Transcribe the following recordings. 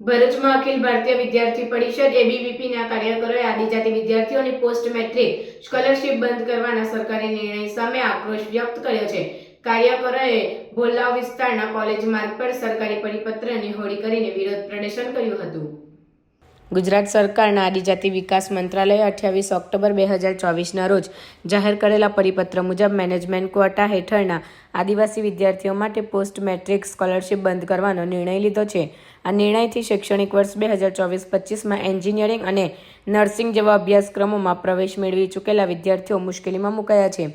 ભરૂચમાં અખિલ ભારતીય વિદ્યાર્થી પરિષદ એબીવીપીના કાર્યકરોએ આદિજાતિ વિદ્યાર્થીઓની પોસ્ટ મેટ્રિક સ્કોલરશીપ બંધ કરવાના સરકારી નિર્ણય સામે આક્રોશ વ્યક્ત કર્યો છે. કાર્યકરોએ ભોલાવ વિસ્તારના કોલેજ માર્ગ પર સરકારી પરિપત્રની હોળી કરીને વિરોધ પ્રદર્શન કર્યું હતું. ગુજરાત સરકારના આદિજાતિ વિકાસ મંત્રાલયે અઠ્યાવીસ ઓક્ટોબર બે હજાર ચોવીસના રોજ જાહેર કરેલા પરિપત્ર મુજબ મેનેજમેન્ટ ક્વોટા હેઠળના આદિવાસી વિદ્યાર્થીઓ માટે પોસ્ટ મેટ્રિક સ્કોલરશીપ બંધ કરવાનો નિર્ણય લીધો છે. આ નિર્ણયથી શૈક્ષણિક વર્ષ બે હજાર ચોવીસ પચીસમાં એન્જિનિયરિંગ અને નર્સિંગ જેવા અભ્યાસક્રમોમાં પ્રવેશ મેળવી ચૂકેલા વિદ્યાર્થીઓ મુશ્કેલીમાં મુકાયા છે.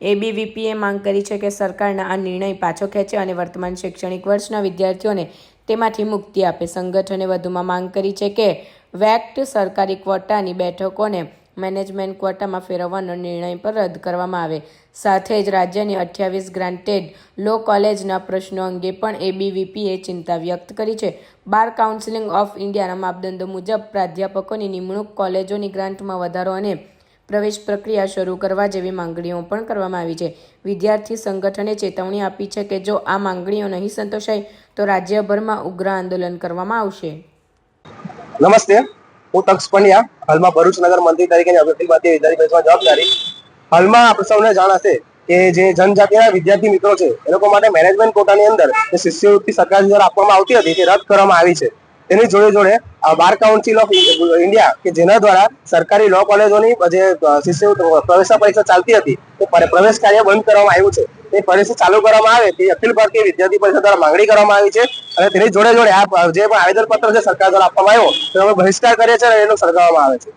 એબીવીપીએ માંગ કરી છે કે સરકારના આ નિર્ણય પાછો ખેંચે અને વર્તમાન શૈક્ષણિક વર્ષના વિદ્યાર્થીઓને તેમાંથી મુક્તિ આપે. સંગઠને વધુમાં માંગ કરી છે કે વેક્ટ સરકારી ક્વોટાની બેઠકોને મેનેજમેન્ટ ક્વોટામાં ફેરવવાનો નિર્ણય પર રદ કરવામાં આવે. સાથે જ રાજ્યની અઠ્યાવીસ ગ્રાન્ટેડ લો કોલેજના પ્રશ્નો અંગે પણ એબીવીપીએ ચિંતા વ્યક્ત કરી છે. બાર કાઉન્સિલિંગ ઓફ ઇન્ડિયાના માપદંડો મુજબ પ્રાધ્યાપકોની નિમણૂક કોલેજોની ગ્રાન્ટમાં વધારો અને પ્રવેશ પ્રક્રિયા શરૂ કરવા જેવી માંગણીઓ પણ કરવામાં આવી છે. વિદ્યાર્થી સંગઠને ચેતવણી આપી છે કે જો આ માંગણીઓ નહીં સંતોષાય, તો રાજ્યભરમાં ઉગ્ર આંદોલન કરવામાં આવશે. નમસ્તે. હું તક્ષ પંડ્યા, હાલમાં ભરૂચ નગર મંત્રી તરીકેની ભારતીય વિદ્યાર્થી પરિષદમાં જવાબદારી હાલમાં આપણે સૌને જાણ હશે કે જે જનજાતિના વિદ્યાર્થી મિત્રો છે, એ લોકો માટે મેનેજમેન્ટ કોટાની અંદર જે શિષ્યવૃત્તિ સરકાર દ્વારા આપવામાં આવતી હતી, તે રદ કરવામાં આવી છે. તેની જોડે જોડે બાર કાઉન્સિલ ઓફ ઇન્ડિયા કે જેના દ્વારા સરકારી લો કોલેજોની જે શિષ્યવૃત્તિ પ્રવેશ પરીક્ષા ચાલતી હતી, તે પ્રવેશ કાર્ય બંધ કરવામાં આવ્યું છે. તે પરીક્ષા ચાલુ કરવામાં આવે, તે અખિલ ભારતીય વિદ્યાર્થી પરિષદ દ્વારા માંગણી કરવામાં આવી છે અને તેની જોડે જોડે આ, જે પણ આવેદન પત્ર છે સરકાર દ્વારા આપવામાં આવ્યો, તેનો બહિષ્કાર કરે છે અને એનો સળગાવવામાં આવે છે.